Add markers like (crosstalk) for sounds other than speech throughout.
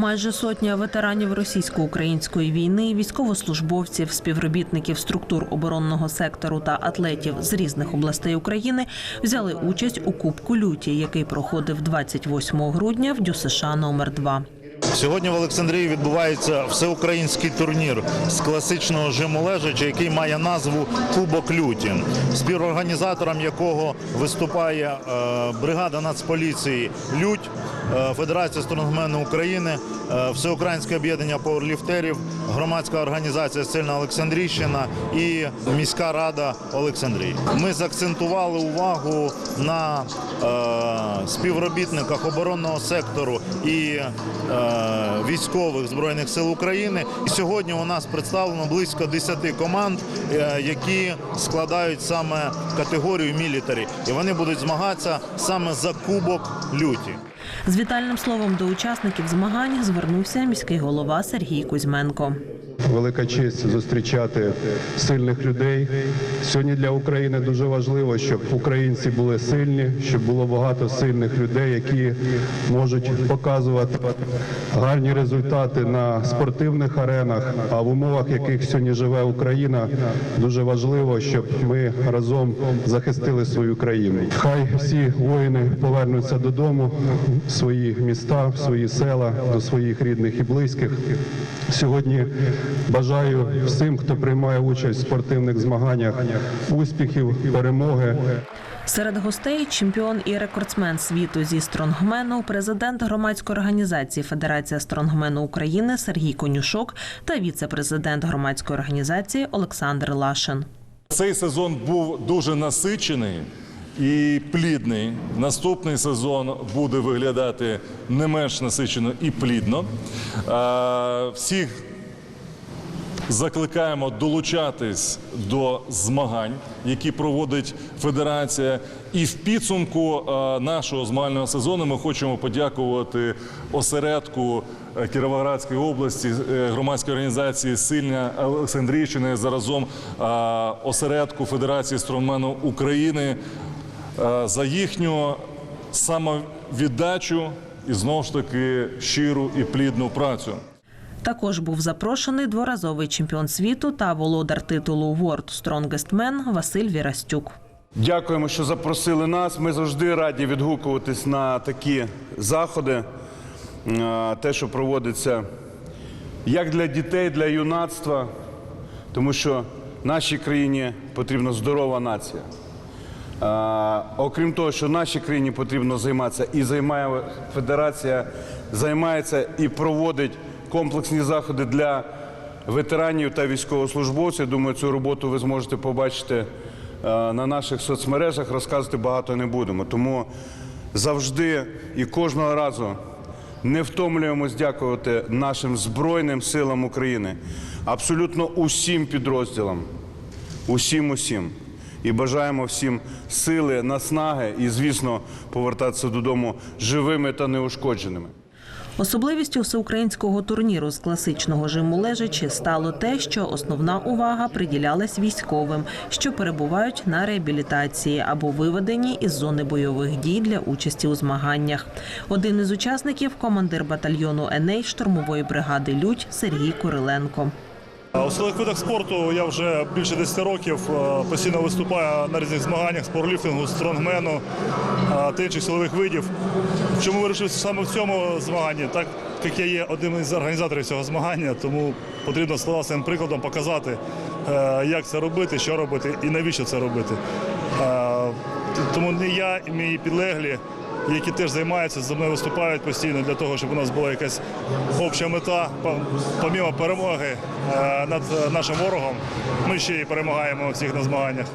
Майже сотня ветеранів російсько-української війни, військовослужбовців, співробітників структур оборонного сектору та атлетів з різних областей України взяли участь у Кубку Люті, який проходив 28 грудня в ДЮСШ номер 2 Сьогодні в Олександрії відбувається всеукраїнський турнір з класичного жиму лежача, який має назву Кубок Люті, співорганізатором якого виступає е, бригада Нацполіції Лють, е, Федерація стронгмену України, е, Всеукраїнське об'єднання пауерліфтерів, громадська організація Сильна Олександрійщина і міська рада Олександрії. Ми заакцентували увагу на співробітниках оборонного сектору і військових збройних сил України. І сьогодні у нас представлено близько 10 команд, е, які складають саме категорію мілітарі, і вони будуть змагатися саме за кубок люті. З вітальним словом до учасників змагань звернувся міський голова Сергій Кузьменко. Велика честь зустрічати сильних людей. Сьогодні для України дуже важливо, щоб українці були сильні, щоб було багато сильних людей, які можуть показувати гарні результати на спортивних аренах. А в умовах, яких сьогодні живе Україна, дуже важливо, щоб ми разом захистили свою країну. Хай всі воїни повернуться додому, в свої міста, в свої села, до своїх рідних і близьких. Сьогодні бажаю всім, хто приймає участь в спортивних змаганнях, успіхів, перемоги. Серед гостей чемпіон і рекордсмен світу зі стронгмену, президент громадської організації Федерація стронгмену України Сергій Конюшок та віце-президент громадської організації Олександр Лашин. Цей сезон був дуже насичений і плідний. Наступний сезон буде виглядати не менш насичено і плідно. Всіх закликаємо долучатись до змагань, які проводить федерація. І в підсумку нашого змагального сезону ми хочемо подякувати осередку е, Кіровоградської області, е, громадської організації Сильня Олександрійщини, заразом осередку Федерації стронгмену України за їхню самовіддачу і знову ж таки щиру і плідну працю. Також був запрошений дворазовий чемпіон світу та володар титулу World Strongest Man Василь Вірастюк. Дякуємо, що запросили нас. Ми завжди раді відгукуватись на такі заходи, Е, те, що проводиться як для дітей, для юнацтва, тому що нашій країні потрібна здорова нація. Е, Окрім того, що нашій країні потрібно займатися, і займає федерація, займається і проводить комплексні заходи для ветеранів та військовослужбовців. Думаю, цю роботу ви зможете побачити е, на наших соцмережах. Розказувати багато не будемо. Тому завжди і кожного разу не втомлюємось дякувати нашим Збройним силам України, абсолютно усім підрозділам, усім усім. І бажаємо всім сили, наснаги і, звісно, повертатися додому живими та неушкодженими. Особливістю всеукраїнського турніру з класичного жиму лежачі стало те, що основна увага приділялась військовим, що перебувають на реабілітації або виведені із зони бойових дій для участі у змаганнях. Один із учасників командир батальйону Еней штурмової бригади Людь Сергій Куриленко. У своїх видах спорту я вже більше 10 років е, постійно виступаю на різних змаганнях з пауерліфтингу, стронгмену е, та інших силових видів. Чому вирішив саме в цьому змаганні? Так як я є одним із організаторів цього змагання, тому потрібно власним прикладом показати, е, як це робити, що робити і навіщо це робити. Тому не я і мої підлеглі, які теж займаються, за мною виступають постійно для того, щоб у нас була якась обща мета, помімо перемоги е, над нашим ворогом. Ми ще й перемагаємо всіх на змаганнях.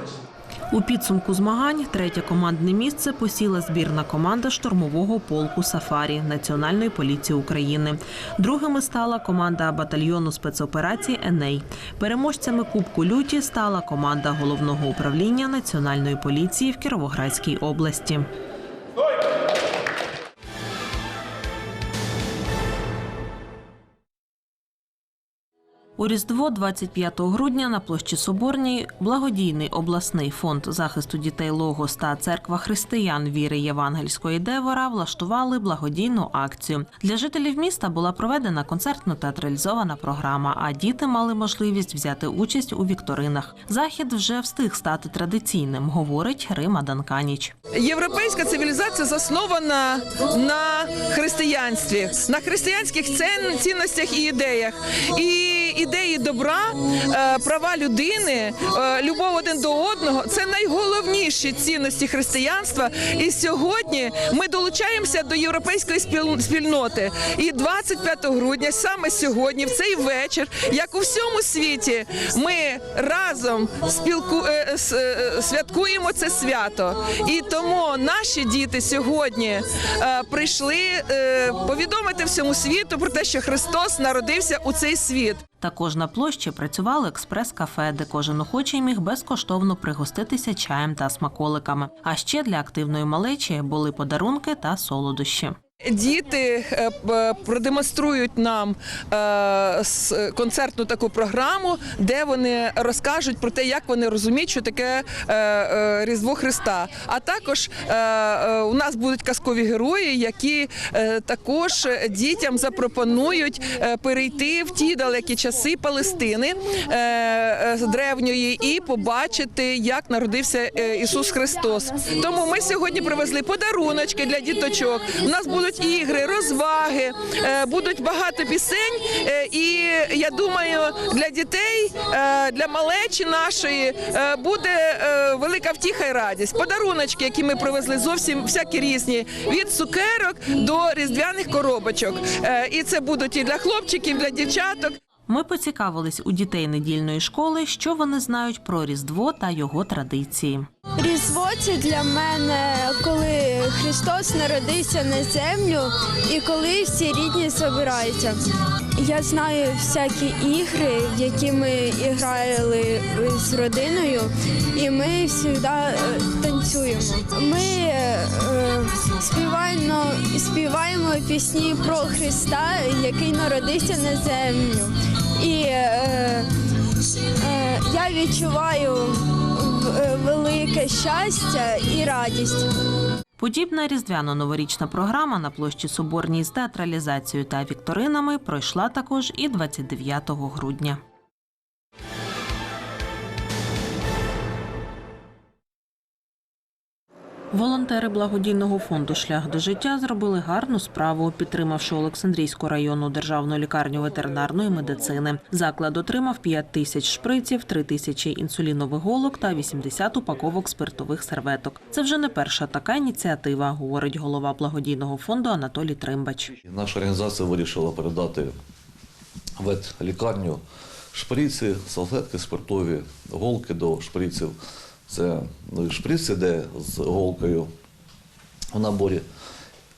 У підсумку змагань третє командне місце посіла збірна команда штурмового полку Сафарі Національної поліції України. Другими стала команда батальйону спецоперацій Еней. Переможцями Кубку Люті стала команда головного управління Національної поліції в Кіровоградській області. У Різдво 25 грудня на площі Соборній благодійний обласний фонд захисту дітей Логос та церква християн віри Євангельської Девора влаштували благодійну акцію. Для жителів міста була проведена концертно-театралізована програма, а діти мали можливість взяти участь у вікторинах. Захід вже встиг стати традиційним, говорить Рима Данканіч. Європейська цивілізація заснована на християнстві, на християнських цінностях і ідеях. І ідеї добра, е, права людини, е, любов один до одного це найголовніші цінності християнства. І сьогодні ми долучаємося до європейської спіл- спільноти. І 25 грудня, саме сьогодні, в цей вечір, як у всьому світі, ми разом спілку е, святкуємо це свято. І тому наші діти сьогодні прийшли повідомити всьому світу про те, що Христос народився у цей світ. Також на площі працювало експрес-кафе, де кожен охочий міг безкоштовно пригоститися чаєм та смаколиками. А ще для активної малечі були подарунки та солодощі. Діти е, продемонструють нам е, концертну таку програму, де вони розкажуть про те, як вони розуміють, що таке е, Різдво Христа. А також у нас будуть казкові герої, які також дітям запропонують перейти в ті далекі часи Палестини древньої і побачити, як народився Ісус Христос. Тому ми сьогодні привезли подаруночки для діточок. У нас будуть ігри, розваги, е, будуть багато пісень. е, І я думаю, для дітей, е, для малечі нашої буде велика втіха і радість. Подаруночки, які ми привезли, зовсім всякі різні від цукерок до різдвяних коробочок. І це будуть і для хлопчиків, і для дівчаток. Ми поцікавились у дітей недільної школи, що вони знають про Різдво та його традиції. Різдво це для мене, коли Христос народився на землю і коли всі рідні збираються. Я знаю всякі ігри, які ми грали з родиною, і ми завжди е, танцюємо. Ми е, співаємо, співаємо пісні про Христа, який народився на землю. І е, е, я відчуваю е, велике щастя і радість. Подібна різдвяно-новорічна програма на площі Соборній з театралізацією та вікторинами пройшла також і 29 грудня. Волонтери благодійного фонду Шлях до життя зробили гарну справу, підтримавши Олександрійську районну державну лікарню ветеринарної медицини. Заклад отримав 5 тисяч шприців, 3 тисячі інсулінових голок та 80 упаковок спиртових серветок. Це вже не перша така ініціатива, говорить голова благодійного фонду Анатолій Тримбач. Наша організація вирішила передати ветлікарню шприці, салфетки спиртові, голки до шприців. Це ну, шприц іде з голкою в наборі.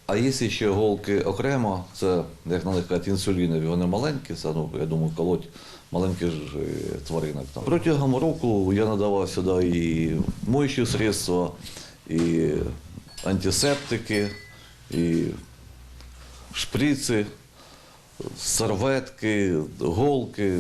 А є ще голки окремо, це, як на них кажуть, інсулінові. Вони маленькі, це, ну, я думаю, колоть маленьких ж е, тваринок. Там. Протягом року я надавав сюди і моючі средства, і антисептики, і шприци, серветки, голки,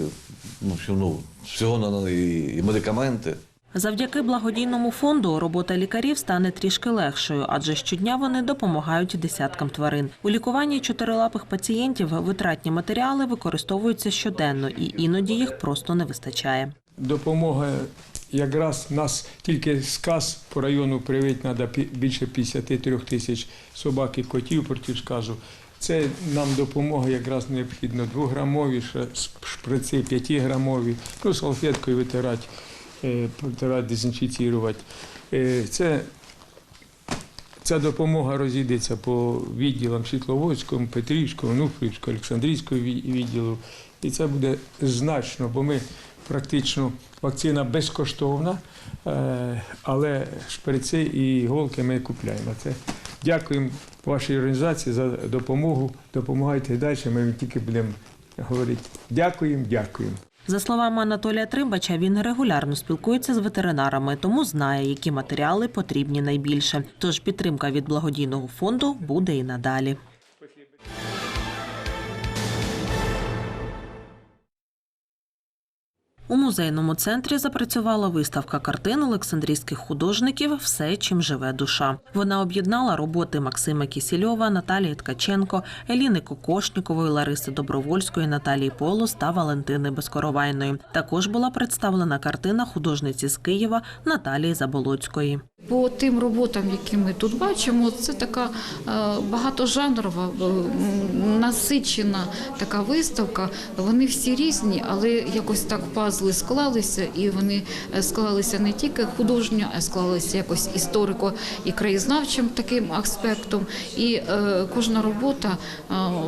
ну, ну, всього і медикаменти. Завдяки благодійному фонду робота лікарів стане трішки легшою, адже щодня вони допомагають десяткам тварин. У лікуванні чотирилапих пацієнтів витратні матеріали використовуються щоденно, і іноді їх просто не вистачає. допомога якраз нас тільки сказ по району привити треба більше 53 тисяч собак і котів проти сказу. Це нам допомога якраз необхідно двограмові шприци, 5-грамові, ну салфеткою витирати, е, дезінфіцірувати. Е, Це Ця допомога розійдеться по відділам Світловодському, Петрівському, Нуфрівського, Олександрійського ві- відділу. І це буде значно, бо ми практично вакцина безкоштовна, е, але шприци і іголки ми купляємо. Це дякуємо вашій організації за допомогу. Допомагайте далі. Ми тільки будемо говорити. Дякуємо, дякуємо. За словами Анатолія Тримбача, він регулярно спілкується з ветеринарами, тому знає, які матеріали потрібні найбільше. Тож підтримка від благодійного фонду буде і надалі. У музейному центрі запрацювала виставка картин олександрійських художників Все, чим живе душа. Вона об'єднала роботи Максима Кісільова, Наталії Ткаченко, Еліни Кокошнікової, Лариси Добровольської, Наталії Полос та Валентини Безкоровайної. Також була представлена картина художниці з Києва Наталії Заболоцької. По тим роботам, які ми тут бачимо, це така е, багатожанрова, е, насичена така виставка. Вони всі різні, але якось так пазли склалися, і вони е, склалися не тільки художньо, а склалися якось історико і краєзнавчим таким аспектом. І кожна робота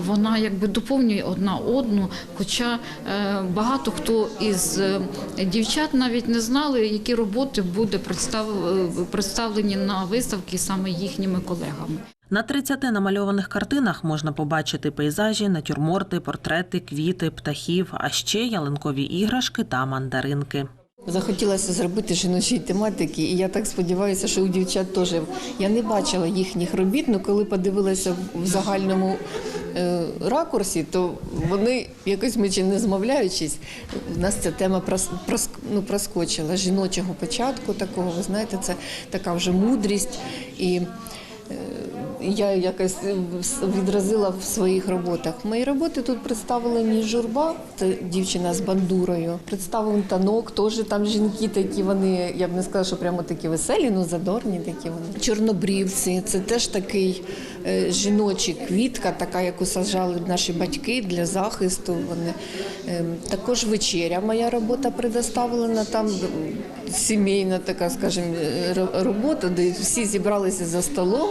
вона якби доповнює одна одну. Хоча багато хто із дівчат навіть не знали, які роботи буде представ- е, представлені на виставки саме їхніми колегами. На 30 намальованих картинах можна побачити пейзажі, натюрморти, портрети, квіти, птахів, а ще ялинкові іграшки та мандаринки. Захотілося зробити жіночої тематики, і я так сподіваюся, що у дівчат теж я не бачила їхніх робіт, але коли подивилася в загальному е, ракурсі, то вони якось ми чи не змовляючись, в нас ця тема прос, прос, ну, проскочила жіночого початку такого. Ви знаєте, це така вже мудрість і. Е, Я якось відразила в своїх роботах. Мої роботи тут представлені журба, це дівчина з бандурою. Представлений танок, теж там жінки такі. Вони я б не сказала, що прямо такі веселі, ну задорні такі вони. Чорнобрівці, це теж такий е, жіночий квітка, така, яку саджали наші батьки для захисту. Вони е, також вечеря. Моя робота предоставлена там сімейна така, скажімо, е, робота, де всі зібралися за столом.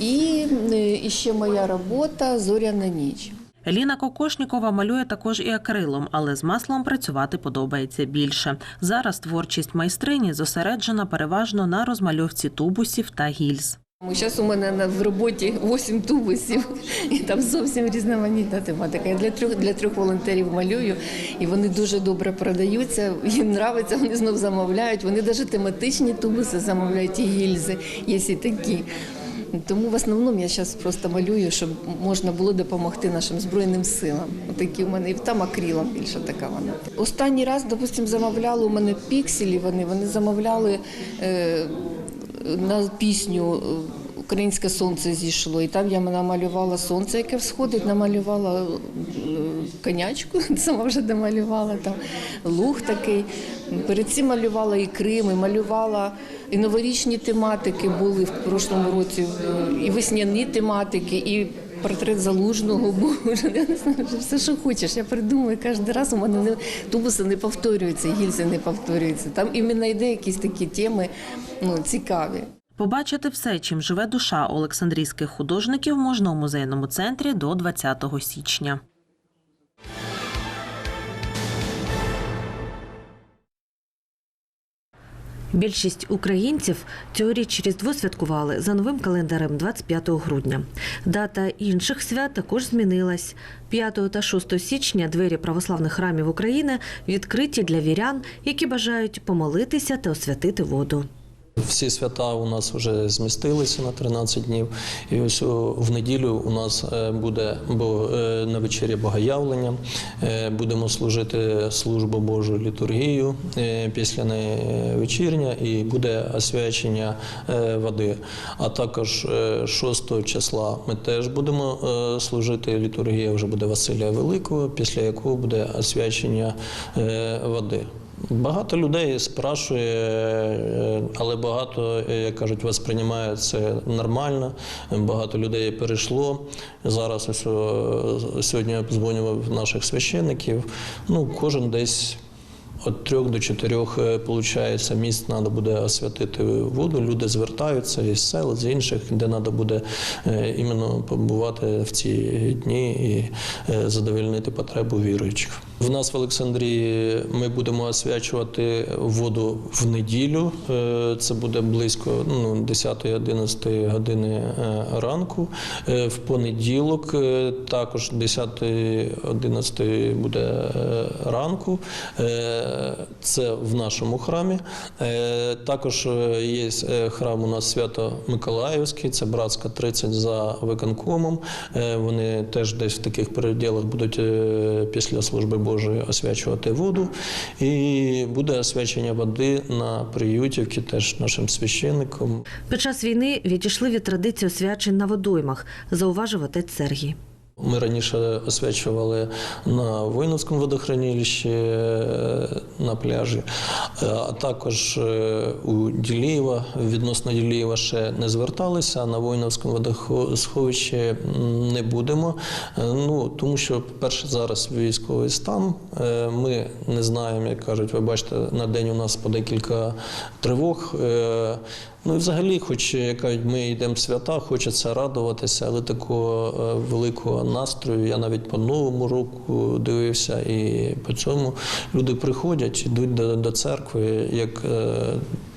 І, е, і ще моя робота Зоряна ніч. Еліна Кокошнікова малює також і акрилом, але з маслом працювати подобається більше. Зараз творчість майстрині зосереджена переважно на розмальовці тубусів та гільз. Зараз у мене в роботі 8 тубусів, і там зовсім різноманітна тематика. Я для трьох для трьох волонтерів малюю, і вони дуже добре продаються. Їм подобається, вони знов замовляють. Вони навіть тематичні тубуси замовляють і гільзи, є і такі. Тому в основному я зараз просто малюю, щоб можна було допомогти нашим збройним силам. Отакі у мене і там акрилом більше така вона. Останній раз, допустимо, замовляли у мене пікселі. Вони вони замовляли. Е, на пісню е, Українське сонце зійшло, і там я намалювала сонце, яке всходить, намалювала е, конячку, (laughs) сама вже домалювала там луг такий. Перед цим малювала і Крим, і малювала і новорічні тематики були в прошлому році, е, і весняні тематики, і портрет залужного був. (laughs) Я не знаю, все, що хочеш. Я придумую кожен раз. У мене не тубуси не повторюються, гільзи не повторюються. Там іменно йде якісь такі теми ну, цікаві. Побачити все, чим живе душа олександрійських художників, можна у музейному центрі до 20 січня. Більшість українців цьогоріч Різдво святкували за новим календарем 25 грудня. Дата інших свят також змінилась. 5 та 6 січня двері православних храмів України відкриті для вірян, які бажають помолитися та освятити воду. Всі свята у нас вже змістилися на 13 днів. І ось в неділю у нас е, буде е, на вечері богоявлення. Е, Будемо служити службу Божу літургію е, після вечірня і буде освячення е, води. А також е, 6 числа ми теж будемо е, служити літургія, вже буде Василія Великого, після якого буде освячення е, води. Багато людей спрашує, е, але багато, е, як кажуть, восприймає це нормально. Багато людей перейшло. Зараз ось сьогодні я обдзвонював наших священників. Ну, кожен десь. От трьох до чотирьох виходить, місць треба буде освятити воду. Люди звертаються із сел, з інших, де треба буде е, іменно побувати в ці дні і е, задовольнити потребу віруючих. В нас в Олександрії ми будемо освячувати воду в неділю. Е, Це буде близько ну, 10-11 години е, ранку. Е, В понеділок е, також 10-11 буде е, ранку. Це в нашому храмі. Е, Також е, є е, храм у нас Свято-Миколаївський, це братська 30 за виконкомом. Вони теж десь в таких переділах будуть після служби Божої. Освячувати воду. І буде освячення води на приютівці теж нашим священником. Під час війни відійшли від традиції освячень на водоймах, зауважив отець Сергій. Ми раніше освячували на Войновському водохранилищі е, на пляжі, е, а також е, у Ділієва, відносно Ділієва ще не зверталися, а на Войновському водосховищі не будемо. Ну, тому що, по-перше, зараз військовий стан. Ми не знаємо, як кажуть, ви бачите, на день у нас по декілька тривог. Ну і взагалі, хоч як ми йдемо в свята, хочеться радуватися, але такого е, великого настрою. Я навіть по новому року дивився, і по цьому люди приходять, йдуть до, до церкви як е,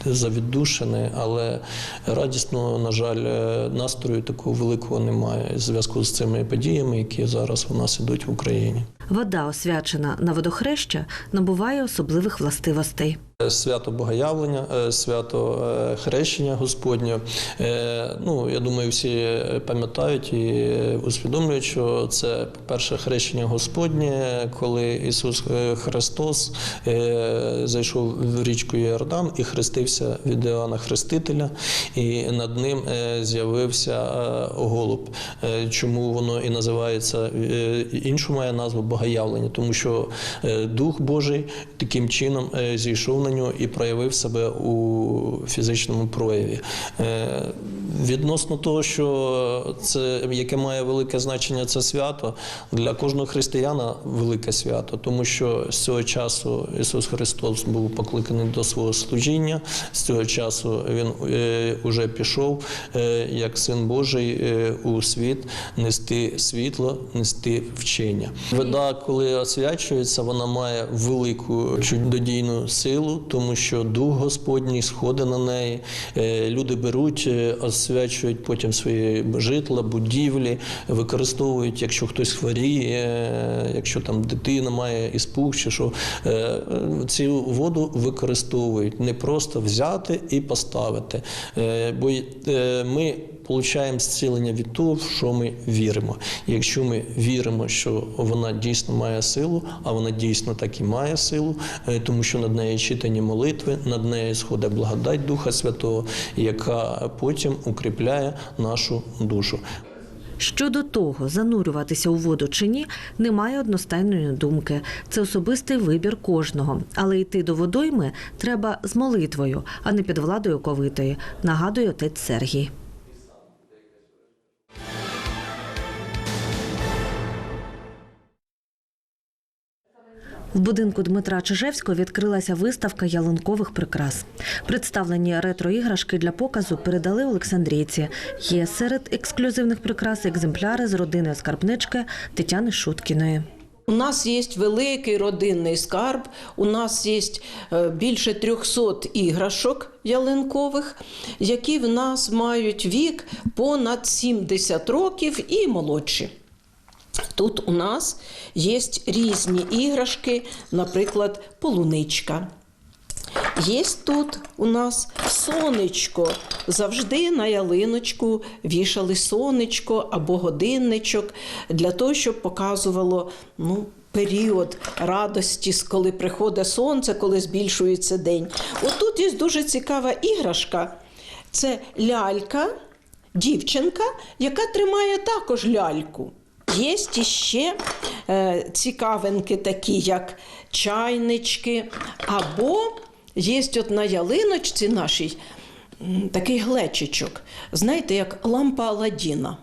завіддушені, але радісного, на жаль, е, настрою такого великого немає в зв'язку з цими подіями, які зараз у нас ідуть в Україні. Вода, освячена на водохреща, набуває особливих властивостей. Свято Богоявлення, е, свято е, хрещення Господнє. Е, Ну, я думаю, всі пам'ятають і усвідомлюють, що це, по-перше, хрещення Господнє, коли Ісус е, Христос е, зайшов в річку Йордан і хрестився від Іоанна Хрестителя, і над ним е, з'явився е, голуб. Е, Чому воно і називається е, іншу має назву Богоявлення, тому що е, Дух Божий таким чином е, зійшов на і проявив себе у фізичному прояві. Е, Відносно того, що це яке має велике значення це свято для кожного християна велике свято, тому що з цього часу Ісус Христос був покликаний до свого служіння. З цього часу він е, уже пішов е, як син Божий е, у світ нести світло, нести вчення. Вода, коли освячується, вона має велику чудодійну силу, тому що Дух Господній сходить на неї. Е, Люди беруть, е, освячують потім свої житла, будівлі, використовують, якщо хтось хворіє, е, якщо там дитина має іспух чи що. Цю воду використовують не просто взяти і поставити. Бо ми получаємо зцілення від того, в що ми віримо. Якщо ми віримо, що вона дійсно має силу, а вона дійсно так і має силу, тому що над нею читані молитви, над нею сходить благодать Духа Святого, яка потім укріпляє нашу душу. Щодо того, занурюватися у воду чи ні, немає одностайної думки. Це особистий вибір кожного. Але йти до водойми треба з молитвою, а не під владою ковитої, нагадує отець Сергій. В будинку Дмитра Чижевського відкрилася виставка ялинкових прикрас. Представлені ретро-іграшки для показу передали Олександрійці. Є серед ексклюзивних прикрас екземпляри з родини скарбнички Тетяни Шуткіної. У нас є великий родинний скарб, у нас є е, більше 300 іграшок ялинкових, які в нас мають вік понад 70 років і молодші. Тут у нас є різні іграшки, наприклад, полуничка. Є тут у нас сонечко. Завжди на ялиночку вішали сонечко або годинничок для того, щоб показувало ну, період радості, коли приходить сонце, коли збільшується день. Отут є дуже цікава іграшка. Це лялька, дівчинка, яка тримає також ляльку. Є ще е, цікавинки, такі як чайнички, або є от на ялиночці нашій такий глечичок, знаєте, як лампа Аладдіна.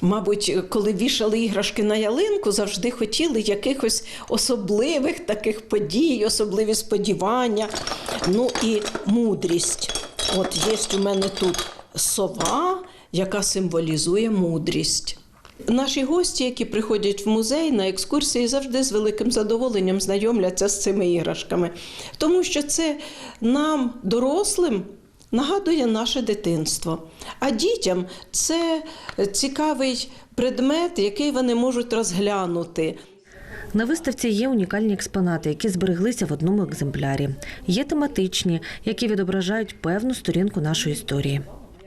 Мабуть, коли вішали іграшки на ялинку, завжди хотіли якихось особливих таких подій, особливі сподівання. Ну і мудрість. От є у мене тут сова, яка символізує мудрість. Наші гості, які приходять в музей на екскурсії, завжди з великим задоволенням знайомляться з цими іграшками, тому що це нам, дорослим, нагадує наше дитинство. А дітям це цікавий предмет, який вони можуть розглянути. На виставці є унікальні експонати, які збереглися в одному екземплярі. Є тематичні, які відображають певну сторінку нашої історії.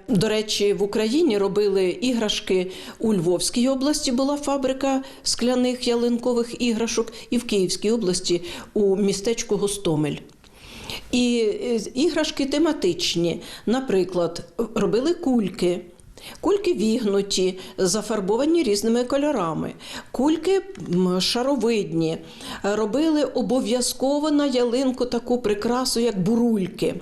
До речі, в Україні робили іграшки у Львовській області була фабрика скляних ялинкових іграшок, і в Київській області у містечку Гостомель. І е, іграшки тематичні. Наприклад, робили кульки. Кульки вігнуті, зафарбовані різними кольорами, кульки шаровидні. Робили обов'язково на ялинку таку прикрасу, як бурульки.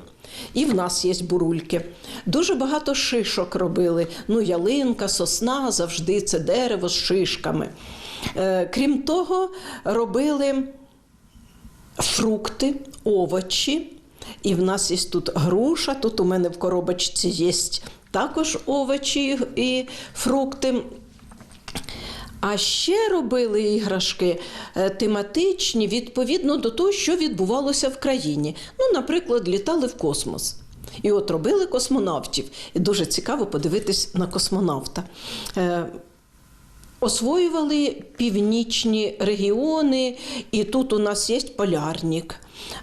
І в нас є бурульки. Дуже багато шишок робили. Ну, ялинка, сосна завжди це дерево з шишками. Е, Крім того, робили фрукти, овочі. І в нас є тут груша, тут у мене в коробочці є також овочі і фрукти. А ще робили іграшки е, тематичні відповідно до того, що відбувалося в країні. Ну, наприклад, літали в космос. І от робили космонавтів. І дуже цікаво подивитись на космонавта. Е, Освоювали північні регіони, і тут у нас є полярник,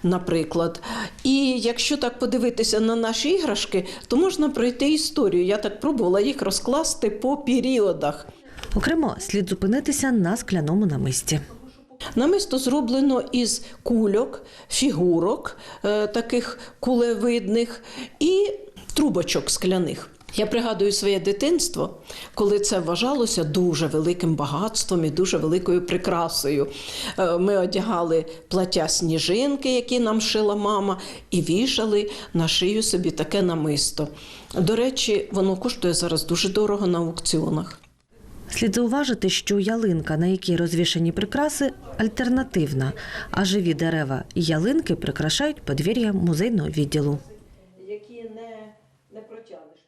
наприклад. І якщо так подивитися на наші іграшки, то можна пройти історію. Я так пробувала їх розкласти по періодах. Окремо слід зупинитися на скляному намисті. Намисто зроблено із кульок, фігурок, е, таких кулевидних і трубочок скляних. Я пригадую своє дитинство, коли це вважалося дуже великим багатством і дуже великою прикрасою. Е, Ми одягали плаття сніжинки, які нам шила мама, і вішали на шию собі таке намисто. До речі, воно коштує зараз дуже дорого на аукціонах. Слід зауважити, що ялинка, на якій розвішані прикраси, альтернативна, а живі дерева і ялинки прикрашають подвір'я музейного відділу. Які не, не протягнеш.